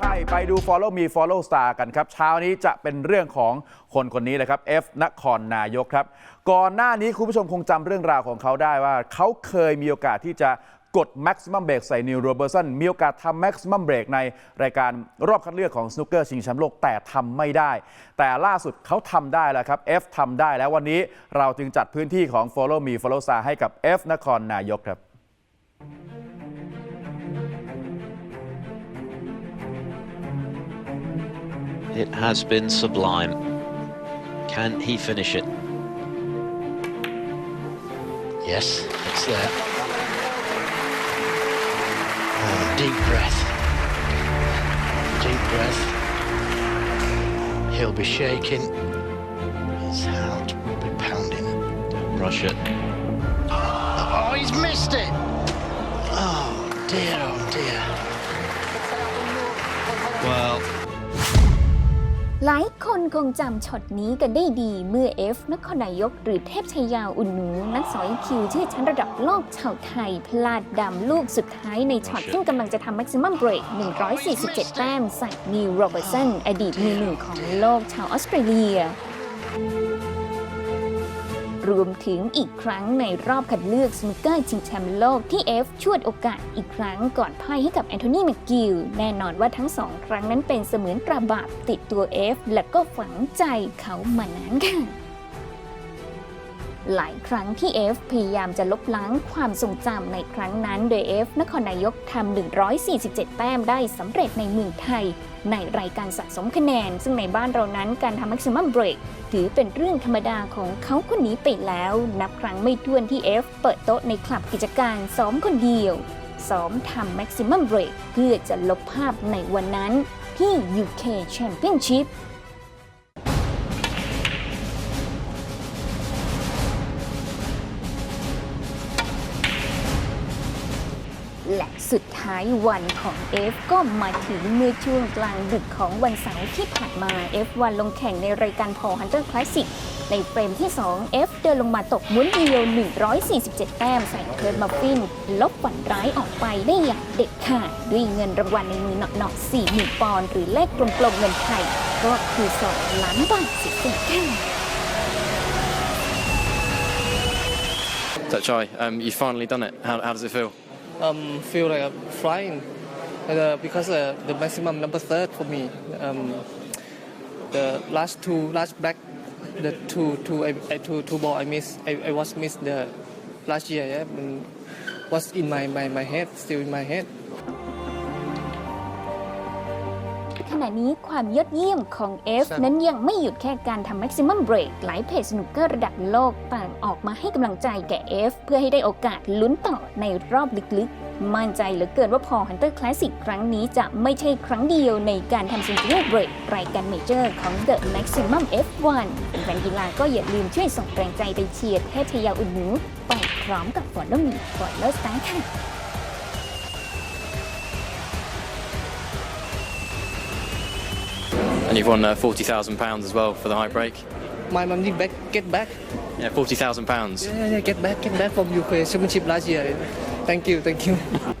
ใช่ไปดู Follow Me Follow Star กันครับ เช้านี้จะเป็นเรื่องของคนคนนี้เลยครับ F นครนายกครับ ก่อนหน้านี้คุณผู้ชมคงจำเรื่องราวของเขาได้ว่า เขาเคยมีโอกาสที่จะกด Maximum Break ใส่นิวโรเบอร์สันมีโอกาสทำ Maximum Break ในรายการรอบคัดเลือกของสนุกเกอร์ชิงแชมป์โลกแต่ทำไม่ได้ แต่ล่าสุดเขาทำได้แล้วครับ F ทำได้แล้ววันนี้เราจึงจัดพื้นที่ของ Follow Me Follow Star ให้กับ F นครนายกครับ It has been sublime. Can he finish it? Yes, it's there. Ah, deep breath. Deep breath. He'll be shaking. His heart will be pounding. Don't rush it. Oh, he's missed it! Oh, dear, หลายคนคงจำช็อตนี้กันได้ดีเมื่อ F นครนายกหรือเทพชัยยาวอุ่นหนู นักสอยคิวชื่อชั้นระดับโลกชาวไทย พลาดดำลูกสุดท้ายในช็อตซึ่งกำลังจะทำ maximum break 147 แต้มใส่นิวโรเบอร์สันอดีตมือหนึ่งของโลกชาวออสเตรเลีย รวมถึงอีกครั้งในรอบคัดเลือกสนุกเกอร์ชิงแชมป์โลกที่เอฟชวดโอกาสอีกครั้งก่อนพ่ายให้กับแอนโทนีแมกกิลแน่นอนว่าทั้งสองครั้งนั้นเป็นเสมือนตราบาปติดตัวเอฟและก็ฝังใจเขามานานค่ะ หลายครั้งที่ F พยายามจะลบล้างความทรงจำในครั้งนั้นโดย F นครนายกทำ147 แต้มได้สำเร็จในเมืองไทย ในรายการสะสมคะแนน ซึ่งในบ้านเรานั้นการทำ maximum break ถือเป็นเรื่องธรรมดาของเขาคนนี้ไปแล้ว นับครั้งไม่ถ้วนที่ F เปิดโต๊ะในคลับกิจการซ้อมคนเดียวซ้อมทำ maximum break เพื่อจะลบภาพในวันนั้นที่ UK Championship สุดท้ายวันของ F ก็มาถึงเมื่อช่วงกลางดึกของวันเสาร์ที่ผ่านมา F1 ลงแข่งในรายการพอ Hunter Classic ในเฟรมที่ 2 F เดินลงมาตกม้วนเดียว 147 แต้มใส่เคิร์ดมาฟิน ลบฝันร้ายออกไปได้อย่างเด็ดขาดด้วยเงินรางวัลในมือหนอกๆ40,000ปอนด์หรือเลขกลมๆเงินไทย ก็คือ 2 ล้านบาทสิค่ะ So, Chai, um, you finally done it. How, how does it feel? Um, feel like I'm flying uh, because uh, the maximum number third for me. Um, the last two, last black, the two, two, I, two, two ball I missed. I, I was missed the last year. Yeah, and was in my, my, my head, still in my head. ณะนี้ความยอดเยี่ยมของ F นั้นยังไม่หยุดแค่การทำ maximum break หลายเพจสนุกเกอร์ระดับโลกต่างออกมาให้กำลังใจแก่ F เพื่อให้ได้โอกาสลุ้นต่อในรอบลึกๆ มั่นใจเหลือเกินว่าพอ Hunter Classic ครั้งนี้จะไม่ใช่ครั้งเดียวในการทำ century break รายการเมเจอร์ของ The Maximum F1 แฟนกีฬาก็อย่าลืมช่วยส่งแรงใจไปเชียร์เทพชยาอุ่นหนูไปพร้อมกับ Follow Me Follow Star ค่ะ And you've won uh, £40,000 as well for the high break. My money back, get back. Yeah, £40,000. Yeah, yeah, yeah, get back, get back from UK Championship last year. Thank you, thank you.